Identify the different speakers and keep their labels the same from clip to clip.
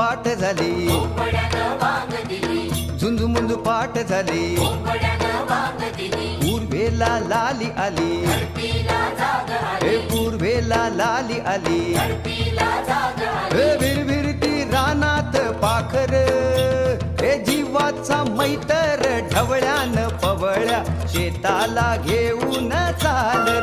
Speaker 1: पाठ झाली. झुंझुमुंजू पाठ झाली. पूर्वेला लाली आली. हे पूर्वेला लाली आली. हे भिरभिरती रानात पाखर. हे जीवाचा मैतर ढवळ्यान पवळ्या शेताला घेऊन चाल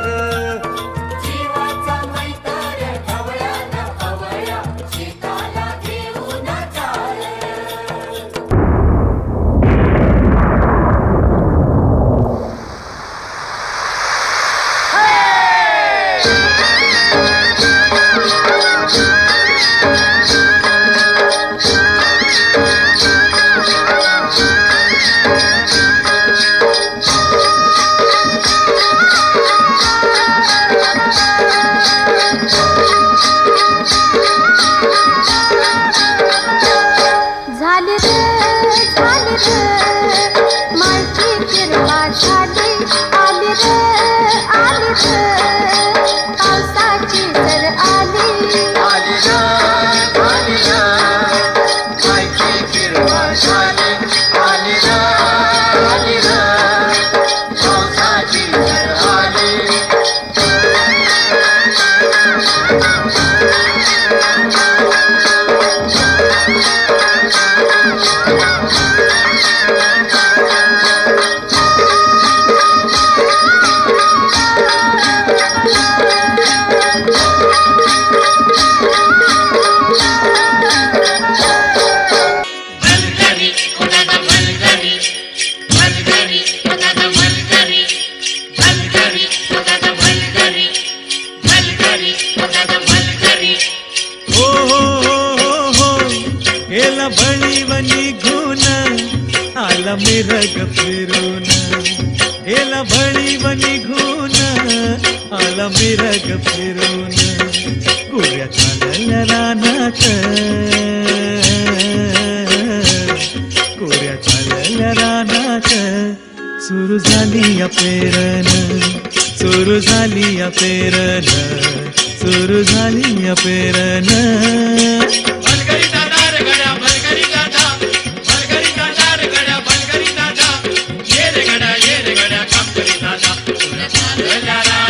Speaker 2: हो गेला घुन आला मिरग फिरून. गेला बळीवनी घुन आला मिरग फिरून. गुऱ्या चालल्या रानात. गुऱ्या चालल्या रानात. सुरू झाली या पेरन सुरू झाली या पेरन सुरू झाली या पेरन. la la la la